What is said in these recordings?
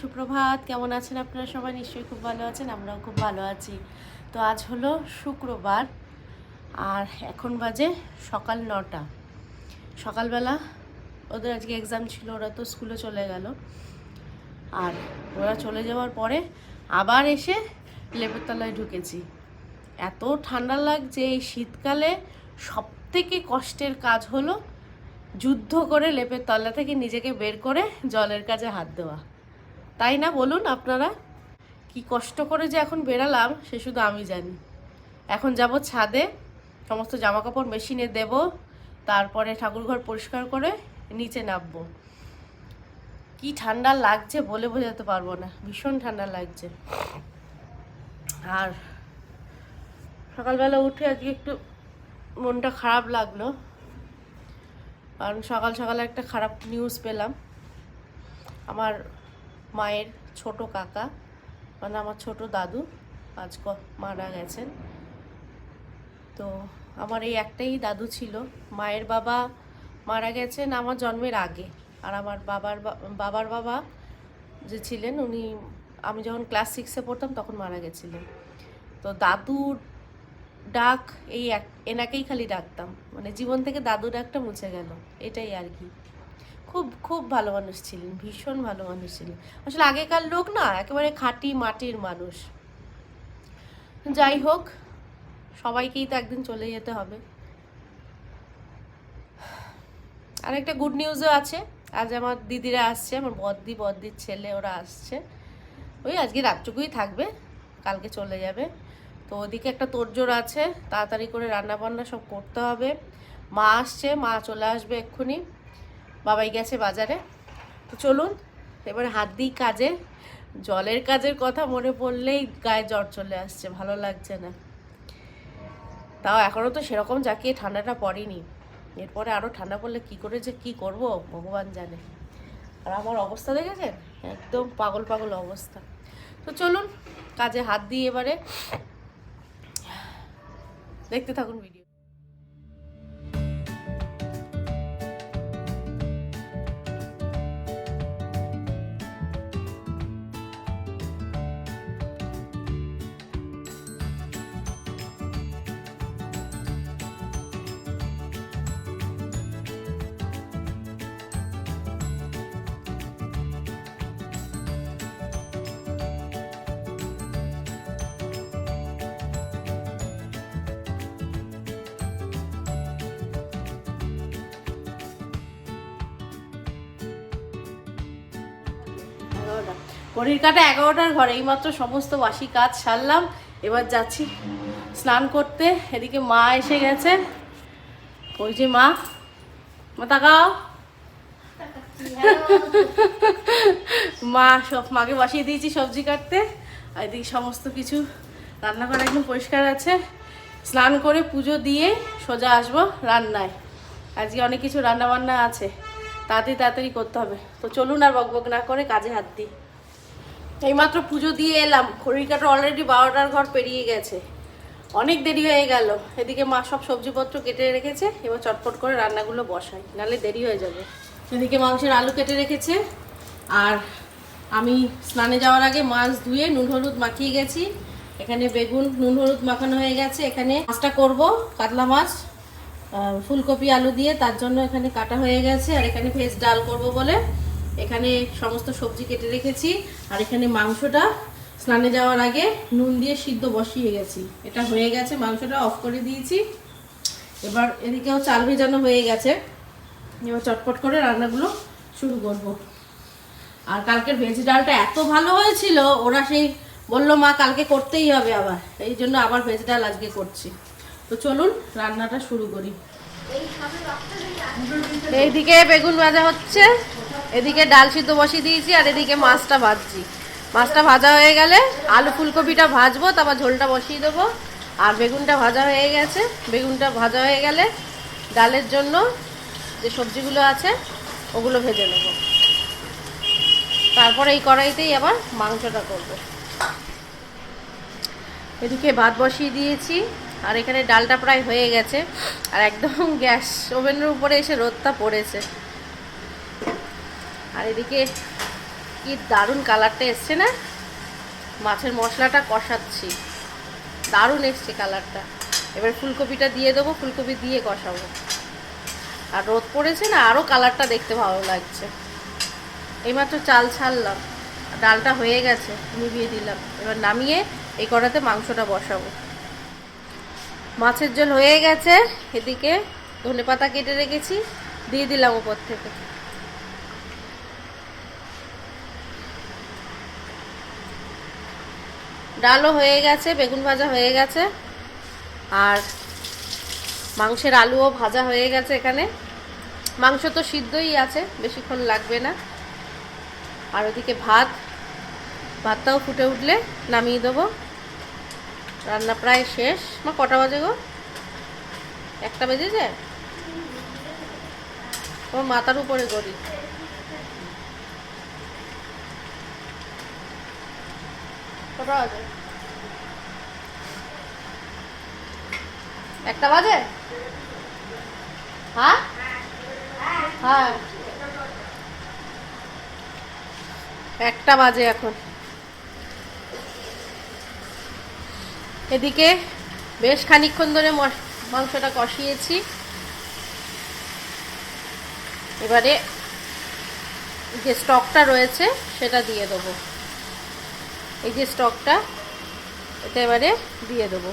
সুপ্রভাত। কেমন আছেন আপনারা সবাই? নিশ্চয়ই খুব ভালো আছেন, আমরাও খুব ভালো আছি। তো আজ হলো শুক্রবার, আর এখন বাজে সকাল নটা। সকালবেলা ওদের আজকে এক্সাম ছিল, ওরা তো স্কুলে চলে গেল। আর ওরা চলে যাওয়ার পরে আবার এসে লেপের তলায় ঢুকেছি। এত ঠান্ডা লাগছে, এই শীতকালে সব থেকে কষ্টের কাজ হলো যুদ্ধ করে লেপের তলা থেকে নিজেকে বের করে জলের কাজে হাত দেওয়া। তাই না বলুন আপনারা? কি কষ্ট করে যে এখন বেরালাম সে শুধু আমি জানি। এখন যাব ছাদে, সমস্ত জামা কাপড় মেশিনে দেব, তারপরে ঠাকুরঘর পরিষ্কার করে নিচে নামবো। কি ঠান্ডা লাগছে বলে বোঝাতে পারব না, ভীষণ ঠান্ডা লাগছে। আর সকালবেলা উঠে আজকে একটু মনটা খারাপ লাগল, কারণ সকাল সকালে একটা খারাপ নিউজ পেলাম। আমার মায়ের ছোট কাকা মানে আমার ছোট দাদু আজ মারা গেছেন। তো আমার এই একটাই দাদু ছিল। মায়ের বাবা মারা গেছেন আমার জন্মের আগে। আর আমার বাবার বাবার বাবা যে ছিলেন, উনি, আমি যখন ক্লাস সিক্সে পড়তাম তখন মারা গেছিলেন। তো দাদুর ডাক এই এক, এনাকেই খালি ডাকতাম। মানে জীবন থেকে দাদু ডাকটা মুছে গেল। এটাই আর কি। খুব খুব ভালো মানুষ ছিলেন, ভীষণ ভালো মানুষ ছিলেন। আসলে আগেকার লোক না একেবারে খাঁটি মাটির মানুষ। যাই হোক, সবাইকেই তো একদিন চলে যেতে হবে। আর একটা গুড নিউজও আছে। আজ আমার দিদিরা আসছে, আমার বদ্দি, বদ্দির ছেলে, ওরা আসছে। ওই আজকে রাতটুকুই থাকবে, কালকে চলে যাবে। তো ওদিকে একটা তোড়জোড় আছে, তাড়াতাড়ি করে রান্না বান্না সব করতে হবে। মা আসছে, মা চলে আসবে এক্ষুনি। বাবাই গেছে বাজারে। তো চলুন, এবার হাত দিই কাজে। জলের কাজের কথা মনে পড়লেই গায়ে জ্বর চলে আসছে, ভালো লাগছে না। তাও এখনও তো সেরকম জাকিয়ে ঠান্ডাটা পড়েনি। এরপরে আরও ঠান্ডা পড়লে কি করে যে কি করব, ভগবান জানে। আর আমার অবস্থা দেখেছেন? একদম পাগল পাগল অবস্থা। তো চলুন, কাজে হাত দিই এবারে। দেখতে থাকুন ভিডিও এগারোটা। ঘড়ির কাটা এগারোটার ঘরে, এইমাত্র সমস্ত বাসি কাজ সারলাম। এবার যাচ্ছি স্নান করতে। এদিকে মা এসে গেছে। ওই যে মা। মা, তাকাও। মা, সব মাকে বসিয়ে দিয়েছি সবজি কাটতে। আর এদিকে সমস্ত কিছু রান্নাঘর একদম পরিষ্কার আছে। স্নান করে পুজো দিয়ে সোজা আসব রান্নায়। আজকে অনেক কিছু রান্না বান্না আছে। তাড়াতাড়ি তাড়াতাড়ি করতে হবে। তো চলুন আর বকবক না করে কাজে হাত দিই। এইমাত্র পুজো দিয়ে এলাম। খড়ির কাটা অলরেডি বারোটার ঘর পেরিয়ে গেছে। অনেক দেরি হয়ে গেল। এদিকে মা সব সবজিপত্র কেটে রেখেছে। এবার চটপট করে রান্নাগুলো বসাই। নালে দেরি হয়ে যাবে। এদিকে মাংসের আলু কেটে রেখেছে। আর আমি স্নানে যাওয়ার আগে মাছ ধুয়ে নুন হলুদ মাখিয়ে গেছি। এখানে বেগুন, নুন হলুদ মাখানো হয়ে গেছে। এখানে মাছটা করব, কাতলা মাছ। ফুলকপি, আলু দিয়ে তার জন্য এখানে কাটা হয়ে গেছে। আর এখানে ভেজ ডাল করব বলে এখানে সমস্ত সবজি কেটে রেখেছি। আর এখানে মাংসটা স্নানে যাওয়ার আগে নুন দিয়ে সিদ্ধ বসিয়ে গেছি। এটা হয়ে গেছে, মাংসটা অফ করে দিয়েছি। এবার এদিকেও চাল ভেজানো হয়ে গেছে। এবার চটপট করে রান্নাগুলো শুরু করব। আর কালকের ভেজ ডালটা এত ভালো হয়েছিল, ওরা সেই বলল, মা, কালকে করতেই হবে আবার। এই জন্য আবার ভেজ ডাল আজকে করছি। তো চলুন রান্নাটা শুরু করি। এইদিকে বেগুন ভাজা হচ্ছে, এদিকে ডাল সিদ্ধ বসিয়ে দিয়েছি, আর এদিকে মাছটা ভাজছি। মাছটা ভাজা হয়ে গেলে আলু ফুলকপিটা ভাজবো, তারপর ঝোলটা বসিয়ে দেবো। আর বেগুনটা ভাজা হয়ে গেছে। বেগুনটা ভাজা হয়ে গেলে ডালের জন্য যে সবজিগুলো আছে, ওগুলো ভেজে নেব। তারপরে এই কড়াইতেই আবার মাংসটা করব। এদিকে ভাত বসিয়ে দিয়েছি। আর এখানে ডালটা প্রায় হয়ে গেছে। আর একদম গ্যাস ওভেনের উপরে এসে রোদটা পড়েছে। আর এদিকে কি দারুণ কালারটা এসছে না? মাছের মশলাটা কষাচ্ছি। দারুণ এসছে কালারটা। এবার ফুলকপিটা দিয়ে দেবো, ফুলকপি দিয়ে কষাবো। আর রোদ পড়েছে না আরও কালারটা দেখতে ভালো লাগছে। এইমাত্র চাল ছাড়লাম। ডালটা হয়ে গেছে, নিভিয়ে দিলাম। এবার নামিয়ে এই কড়াতে মাংসটা বসাবো। মাছের ঝোল হয়ে গেছে। এদিকে ধনে পাতা কেটে রেখেছি। দিয়ে দিলাম উপর থেকে। ডালও হয়ে গেছে, বেগুন ভাজা হয়ে গেছে। আর মাংসের আলুও ভাজা হয়ে গেছে এখানে। মাংস তো সিদ্ধই আছে, বেশিক্ষণ লাগবে না। আর ওদিকে ভাত, ভাতটাও ফুটে উঠলে নামিয়ে দেবো। রান্না প্রায় শেষ। মা, কটা বাজে গো? একটা বেজেছে তোমার মাথার উপরে করি কটা বাজে? একটা বাজে? হ্যাঁ? হ্যাঁ। একটা বাজে এখন। এদিকে বেশ খানিকক্ষণ ধরে মাংসটা কষিয়েছি। এবারে যে স্টকটা রয়েছে, সেটা দিয়ে দেবো। এই যে স্টকটা, এটা এবারে দিয়ে দেবো।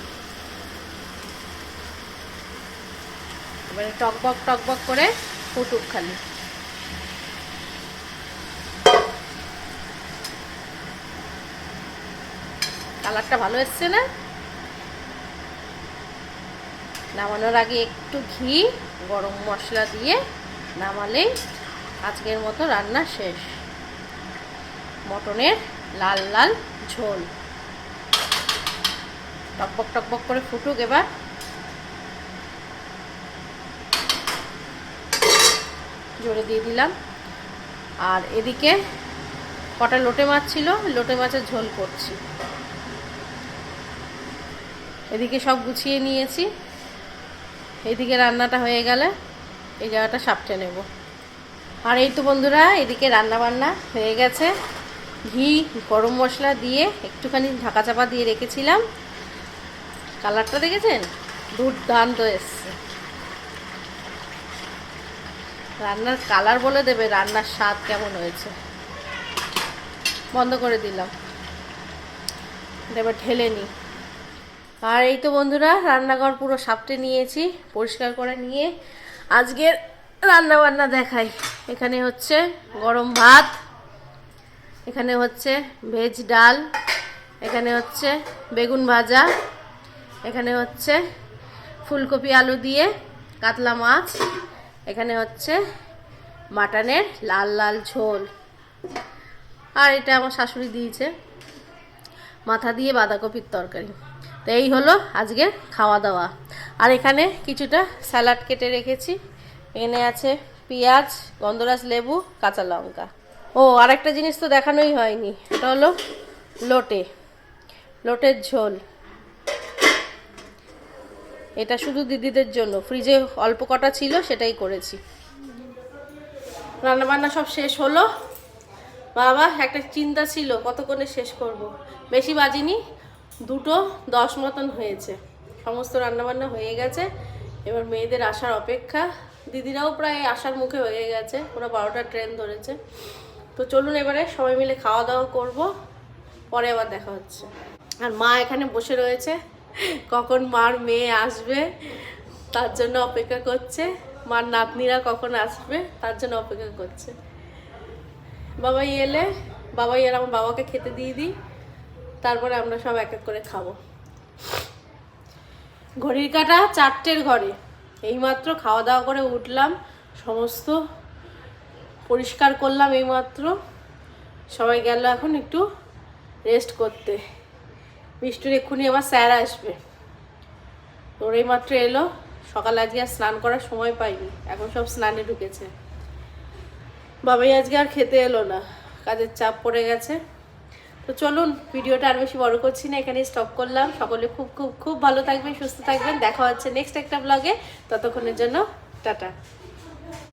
এবারে টকবক টকবক করে ফুটুক খালি। কালারটা ভালো এসছে না? নামানোর আগে একটু ঘি, গরম মশলা দিয়ে নামালেই আজকের মতো রান্না শেষ। মটনের লাল লাল ঝোল। টকবক টকবক করে ফুটুক এবার। জোরে দিয়ে দিলাম। আর এদিকে কটা লোটে মাছ ছিল, লোটে মাছের ঝোল করছি। এদিকে সব গুছিয়ে নিয়েছি। এদিকে রান্নাটা হয়ে গেলে এই জায়গাটা সাপটে নেব। আর এই তো বন্ধুরা, এদিকে রান্না বান্না হয়ে গেছে। ঘি, গরম মশলা দিয়ে একটুখানি ঢাকা চাপা দিয়ে রেখেছিলাম। কালারটা দেখেছেন? দুর্দান্ত এসছে। রান্নার কালার বলে দেবে, রান্নার স্বাদ কেমন হয়েছে। বন্ধ করে দিলাম। এবার ঢেলে নিই আর এই তো বন্ধুরা, রান্নাঘর পুরো সাপটে নিয়েছি, পরিষ্কার করে নিয়ে আজকের রান্না বান্না দেখাই। এখানে হচ্ছে গরম ভাত, এখানে হচ্ছে ভেজ ডাল, এখানে হচ্ছে বেগুন ভাজা, এখানে হচ্ছে ফুলকপি আলু দিয়ে কাতলা মাছ, এখানে হচ্ছে মাটনের লাল লাল ঝোল। আর এটা আমার শাশুড়ি দিয়েছে, মাথা দিয়ে বাঁধাকপির তরকারি। তো এই হলো আজকে খাওয়া দাওয়া। আর এখানে কিছুটা স্যালাড কেটে রেখেছি। এখানে আছে পেঁয়াজ, গন্ধরাজ লেবু, কাঁচা লঙ্কা। ও আর একটা জিনিস তো দেখানোই হয়নি। এটা হলো লোটে। লোটের ঝোল। এটা শুধু দিদিদের জন্য। ফ্রিজে অল্প কটা ছিল, সেটাই করেছি। রান্নাবান্না সব শেষ হলো। বাবা, একটা চিন্তা ছিল, কতক্ষণে শেষ করব। বেশি বাজিনি। দুটো দশ মতন হয়েছে। সমস্ত রান্নাবান্না হয়ে গেছে। এবার মেয়েদের আসার অপেক্ষা। দিদিরাও প্রায় আসার মুখে হয়ে গেছে। ওরা বারোটা ট্রেন ধরেছে। তো চলুন এবারে সবাই মিলে খাওয়া দাওয়া করব। পরে আবার দেখা হচ্ছে। আর মা এখানে বসে রয়েছে। কখন মার মেয়ে আসবে, তার জন্য অপেক্ষা করছে। মার নাতনিরা কখন আসবে, তার জন্য অপেক্ষা করছে। বাবাই এলে, বাবাই আর আমার বাবাকে খেতে দিয়ে দিই। তারপরে আমরা সব এক এক করে খাব। ঘড়ির কাটা চারটের ঘরে এইমাত্র খাওয়া দাওয়া করে উঠলাম, সমস্ত পরিষ্কার করলাম এইমাত্র। সবাই গেল এখন একটু রেস্ট করতে। মিষ্টির এক্ষুনি আবার স্যার আসবে। তোর এইমাত্র এলো। সকালে আজকে আর স্নান করার সময় পাইনি। এখন সব স্নানে ঢুকেছে। বাবাই আজকে আর খেতে এলো না। কাজের চাপ পড়ে গেছে। তো চলুন, ভিডিওটা আর বেশি বড় করছি না এখানে স্টপ করলাম। সকলে খুব খুব খুব ভালো থাকবেন, সুস্থ থাকবেন। দেখা হচ্ছে নেক্সট একটা ব্লগে ততক্ষণের জন্য, টাটা।